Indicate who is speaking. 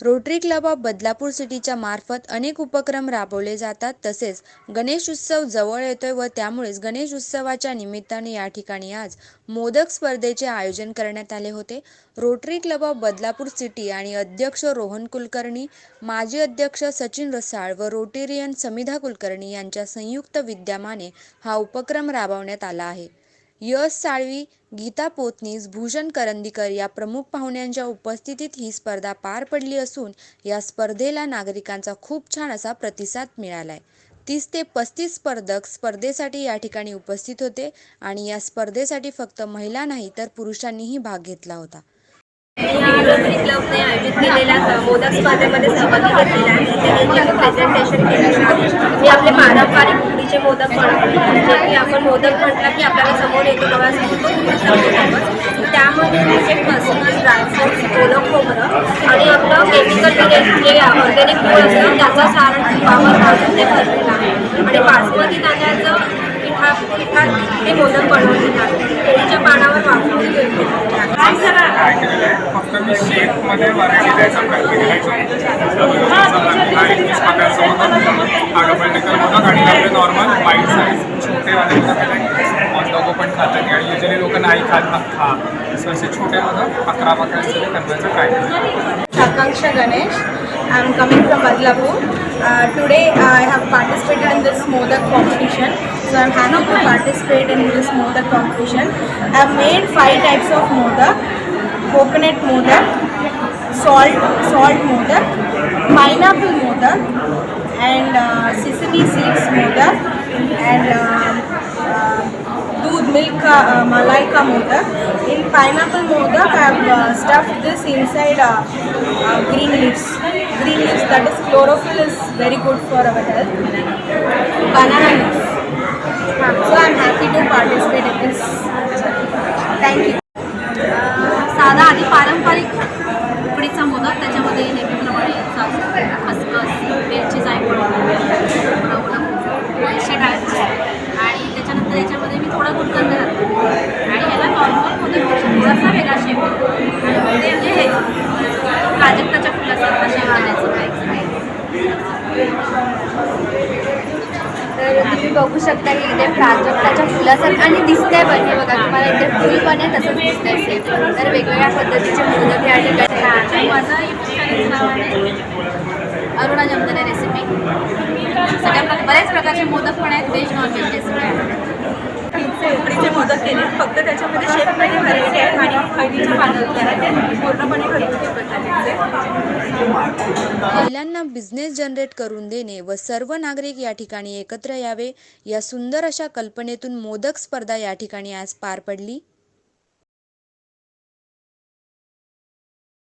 Speaker 1: Rotary club of Badlapur सिटीच्या मार्फत अनेक उपक्रम राबवले जातात. तसेच गणेश उत्सव जवळ येतोय व त्यामुळेच गणेश उत्सवाच्या निमित्ताने या ठिकाणी आज मोदक स्पर्धेचे आयोजन करण्यात आले होते. Rotary club of Badlapur city आणि अध्यक्ष रोहन कुलकर्णी माजी अध्यक्ष सचिन रसाळ व रोटेरियन समिधा कुलकर्णी यांच्या संयुक्त विद्यमाने हा उपक्रम राबवण्यात आला आहे. यश साळवी गीता पोतनीस भूषण करंदीकर या प्रमुख पाहुण्यांच्या उपस्थितीत ही स्पर्धा पार पडली असून या स्पर्धेला नागरिकांचा खूप छान असा प्रतिसाद मिळालाय. तीस ते पस्तीस स्पर्धक स्पर्धेसाठी या ठिकाणी उपस्थित होते आणि या स्पर्धेसाठी फक्त महिला नाही तर पुरुषांनीही भाग घेतला होता.
Speaker 2: मोदक स्पर्धेमध्ये सहभागी घेतलेला आहे. त्यांनी जे प्रेझेंटेशन केलेलं आहे. मी आपले पारंपरिक उकडीचे मोदक बनवले. जे की आपण मोदक म्हटलं की आपल्याला समोर येतो बघा त्यामध्ये त्याचे ड्रायफ्रुट्स खोबरं आणि आपलं केमिकल जे ऑर्गॅनिक फूड असतं त्याचा सारण पावर भाजून ते भरलेलं आहे. आणि बासमती तांदळाचं हा पिठात हे मोदक बनवले आहे केळीच्या पानावर वापरून घेतलेलं
Speaker 3: फक्त मी शेपमध्ये व्हरायटी द्यायचा प्रयत्न केला एकवीस प्रकारचं मोदक मोदक आणि आपले नॉर्मल वाईट साईज छोटे वाले मोदक लोक पण खातात आणि युजली लोक नाही खात खा सो असे छोटे मोदक अकरा प्रकारचे करण्याचं काय आकांक्षा
Speaker 4: Ganesh Ganesh. I'm coming from Badlapur. Uh, today I have participated in this Modak competition. So I'm happy to participate in this Modak competition. I've made five types of Modak. Coconut Modak, salt, salt Modak, pineapple Modak, and uh, sesame seeds Modak, and uh, pineapple modak, I have uh, stuffed this inside uh, uh, green leaves. Green leaves, that is chlorophyll, is very good for our health. Banana leaves. So I am happy to participate in this. Thank you.
Speaker 2: साधा आणि पारंपरिक उकडीचा मोदक त्याच्यामध्ये नेहमीप्रमाणे साजूक खसखस वेलची जायफळ पैसे टाळायचे आणि त्याच्यानंतर याच्यामध्ये मी थोडा गुलकंद घालतो आणि ह्याला नॉर्मल मोदकपेक्षा थोडासा वेगळा शेप देतो आणि मध्ये म्हणजे हे प्राजक्ताच्या फुलासारखा शेप देण्याचं
Speaker 5: तर तुम्ही बघू शकता की इथे प्राजक्ताच्या फुलासारखं आणि दिसतंय पण हे बघा तुम्हाला इथे फुल पण आहे तसंच दिसतंय सेम तर वेगवेगळ्या पद्धतीचे मोदक या ठिकाणी
Speaker 2: आणि माझं नाव आहे अरुणा जमदने रेसिपी सगळ्या बऱ्याच प्रकारचे मोदक पण आहेत व्हेज नॉन व्हेज रेसिपी असे
Speaker 4: उकडीचे मोदक केले. फक्त त्याच्यामध्ये शेप नाही व्हरायटी आहे आणि हळदीच्या पाण्यात पूर्णपणे
Speaker 1: महिलांना बिझनेस जनरेट करून देणे व सर्व नागरिक या ठिकाणी एकत्र यावे या सुंदर अशा कल्पनेतून मोदक स्पर्धा या ठिकाणी आज पार पडली.